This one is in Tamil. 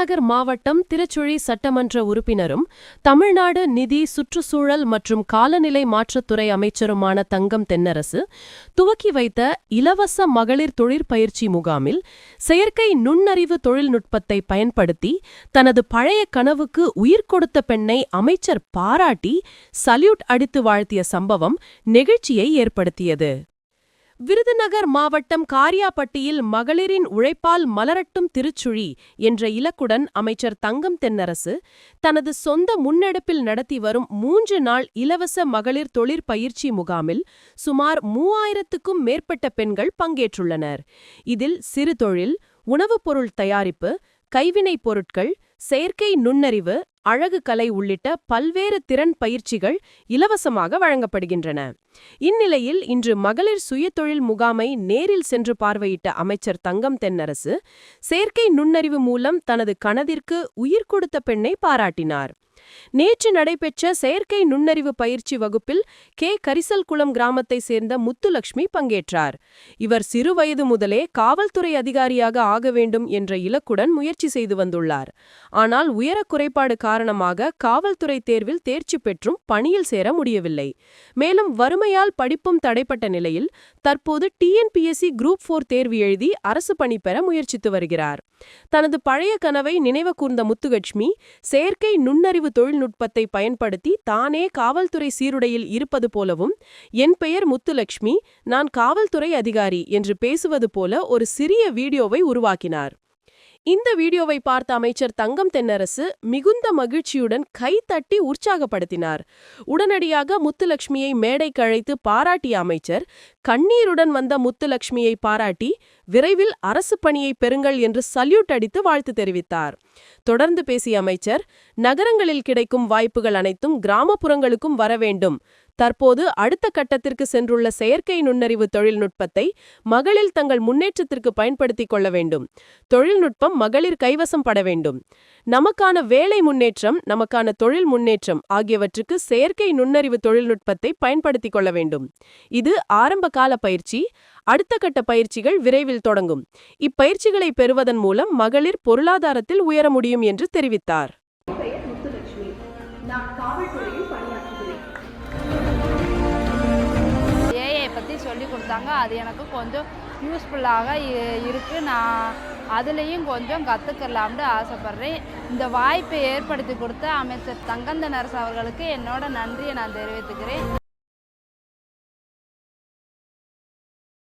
விருதுநகர் மாவட்டம் திருச்சுழி சட்டமன்ற உறுப்பினரும் தமிழ்நாடு நிதி சுற்றுச்சூழல் மற்றும் காலநிலை மாற்றத்துறை அமைச்சருமான தங்கம் தென்னரசு துவக்கி வைத்த இலவச மகளிர் தொழிற்பயிற்சி முகாமில் செயற்கை நுண்ணறிவு தொழில்நுட்பத்தை பயன்படுத்தி தனது பழைய கனவுக்கு உயிர் கொடுத்த பெண்ணை அமைச்சர் பாராட்டி சல்யூட் அடித்து வாழ்த்திய சம்பவம் நெகிழ்ச்சியை ஏற்படுத்தியது. விருதுநகர் மாவட்டம் காரியாபட்டியில் மகளிரின் உழைப்பால் மலரட்டும் திருச்சுழி என்ற இலக்குடன் அமைச்சர் தங்கம் தென்னரசு தனது சொந்த முன்னெடுப்பில் நடத்தி வரும் மூன்று நாள் இலவச மகளிர் தொழிற்பயிற்சி முகாமில் சுமார் மூவாயிரத்துக்கும் மேற்பட்ட பெண்கள் பங்கேற்றுள்ளனர். இதில் சிறு தொழில் உணவுப் பொருள் தயாரிப்பு கைவினைப் பொருட்கள் செயற்கை நுண்ணறிவு அழகு கலை உள்ளிட்ட பல்வேறு திறன் பயிற்சிகள் இலவசமாக வழங்கப்படுகின்றன. இந்நிலையில் இன்று மகளிர் சுயதொழில் முகாமை நேரில் சென்று பார்வையிட்ட அமைச்சர் தங்கம் தென்னரசு செயற்கை நுண்ணறிவு மூலம் தனது கனதிற்கு உயிர் கொடுத்த பெண்ணை பாராட்டினார். நேற்று நடைபெற்ற செயற்கை நுண்ணறிவு பயிற்சி வகுப்பில் கே. கரிசல்குளம் கிராமத்தை சேர்ந்த முத்துலட்சுமி பங்கேற்றார். இவர் சிறுவயது முதலே காவல்துறை அதிகாரியாக ஆக வேண்டும் என்ற இலக்குடன் முயற்சி செய்து வந்துள்ளார். ஆனால் உயர குறைபாடு காரணமாக காவல்துறை தேர்வில் தேர்ச்சி பெற்றும் பணியில் சேர முடியவில்லை. மேலும் வறுமையால் படிப்பும் தடைப்பட்ட நிலையில் தற்போது டிஎன்பிஎஸ்சி குரூப் போர் தேர்வு எழுதி அரசு பணி பெற முயற்சித்து வருகிறார். தனது பழைய கனவை நினைவு கூர்ந்த முத்துலட்சுமி செயற்கை நுண்ணறிவு தொழில்நுட்பத்தை பயன்படுத்தி தானே காவல்துறை சீருடையில் இருப்பது போலவும் என் பெயர் முத்துலட்சுமி நான் காவல்துறை அதிகாரி என்று பேசுவது போல ஒரு சிறிய வீடியோவை உருவாக்கினார். இந்த வீடியோவை பார்த்த அமைச்சர் தங்கம் தென்னரசு மிகுந்த மகிழ்ச்சியுடன் கைத்தட்டி உற்சாகப்படுத்தினார். உடனடியாக முத்துலட்சுமியை மேடை கழைத்து பாராட்டிய அமைச்சர் கண்ணீருடன் வந்த முத்துலட்சுமியை பாராட்டி விரைவில் அரசு பணியை பெறுங்கள் என்று சல்யூட் அடித்து வாழ்த்து தெரிவித்தார். தொடர்ந்து பேசிய அமைச்சர் நகரங்களில் கிடைக்கும் வாய்ப்புகள் அனைத்தும் கிராமப்புறங்களுக்கும் வர வேண்டும். தற்போது அடுத்த கட்டத்திற்கு சென்றுள்ள செயற்கை நுண்ணறிவு தொழில்நுட்பத்தை மகளில் தங்கள் முன்னேற்றத்திற்கு பயன்படுத்திக் கொள்ள வேண்டும். தொழில்நுட்பம் மகளிர் கைவசம் பட வேண்டும். நமக்கான வேலை முன்னேற்றம் நமக்கான தொழில் முன்னேற்றம் ஆகியவற்றுக்கு செயற்கை நுண்ணறிவு தொழில்நுட்பத்தை பயன்படுத்திக் கொள்ள வேண்டும். இது ஆரம்ப கால பயிற்சி அடுத்த கட்ட பயிற்சிகள் விரைவில் தொடங்கும். இப்பயிற்சிகளை பெறுவதன் மூலம் மகளிர் பொருளாதாரத்தில் உயர முடியும் என்று தெரிவித்தார். பெயர் முத்துலட்சுமி. நான் காவல்துறையில் பணியாற்றுகிறேன். ஏஐ பற்றி சொல்லி கொடுத்தாங்க. அது எனக்கு கொஞ்சம் யூஸ்ஃபுல்லாக இருக்குது நான் அதுலேயும் கொஞ்சம் கற்றுக்கலாம்னு ஆசைப்பட்றேன். இந்த வாய்ப்பை ஏற்படுத்தி கொடுத்த அமைச்சர் தங்கந்த நரசு அவர்களுக்கு என்னோட நன்றியை நான் தெரிவித்துக்கிறேன்.